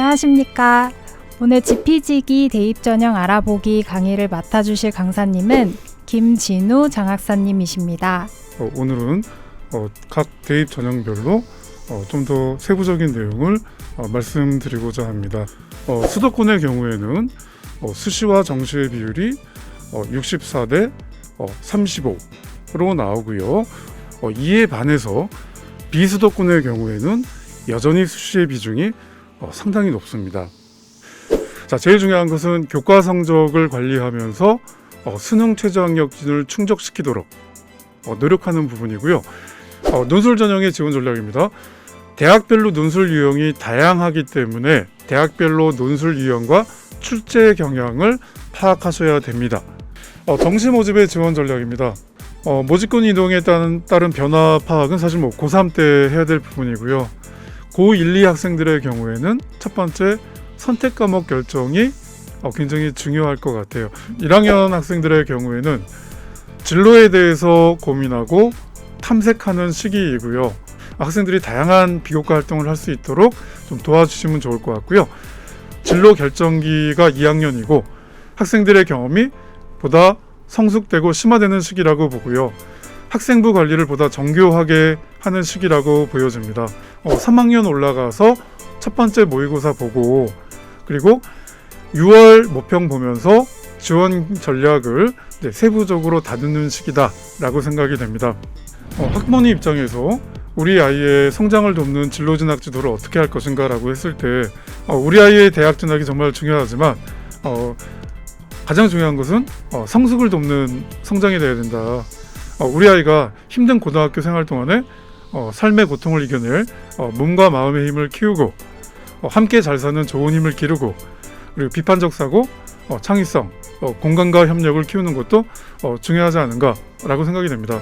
안녕하십니까. 오늘 지피지기 대입 전형 알아보기 강의를 맡아주실 강사님은 김진우 장학사님이십니다. 어, 오늘은 어, 각 대입 전형별로 어, 좀 더 세부적인 내용을 어, 말씀드리고자 합니다. 어, 수도권의 경우에는 어, 수시와 정시의 비율이 어, 64대 어, 35로 나오고요. 어, 이에 반해서 비수도권의 경우에는 여전히 수시의 비중이 어, 상당히 높습니다. 자, 제일 중요한 것은 교과 성적을 관리하면서 어, 수능 최저학력진을 충족시키도록 어, 노력하는 부분이고요. 어, 논술 전형의 지원 전략입니다. 대학별로 논술 유형이 다양하기 때문에 대학별로 논술 유형과 출제 경향을 파악하셔야 됩니다. 어, 정시 모집의 지원 전략입니다. 어, 모집권 이동에 따른, 따른 변화 파악은 사실 뭐 고3 때 해야 될 부분이고요. 고1, 2 학생들의 경우에는 첫 번째 선택 과목 결정이 어, 굉장히 중요할 것 같아요. 1학년 학생들의 경우에는 진로에 대해서 고민하고 탐색하는 시기이고요. 학생들이 다양한 비교과 활동을 할 수 있도록 좀 도와주시면 좋을 것 같고요. 진로 결정기가 2학년이고 학생들의 경험이 보다 성숙되고 심화되는 시기라고 보고요. 학생부 관리를 보다 정교하게 하는 시기라고 보여집니다. 어, 3학년 올라가서 첫 번째 모의고사 보고 그리고 6월 모평 보면서 지원 전략을 이제 세부적으로 다듬는 시기다라고 생각이 됩니다. 어, 학부모님 입장에서 우리 아이의 성장을 돕는 진로 진학 지도를 어떻게 할 것인가라고 했을 때 어, 우리 아이의 대학 진학이 정말 중요하지만 어, 가장 중요한 것은 어, 성숙을 돕는 성장이 돼야 된다. 어, 우리 아이가 힘든 고등학교 생활 동안에 어, 삶의 고통을 이겨낼 어, 몸과 마음의 힘을 키우고 어, 함께 잘 사는 좋은 힘을 기르고 그리고 비판적 사고, 어, 창의성, 어, 공간과 협력을 키우는 것도 어, 중요하지 않은가라고 생각이 됩니다.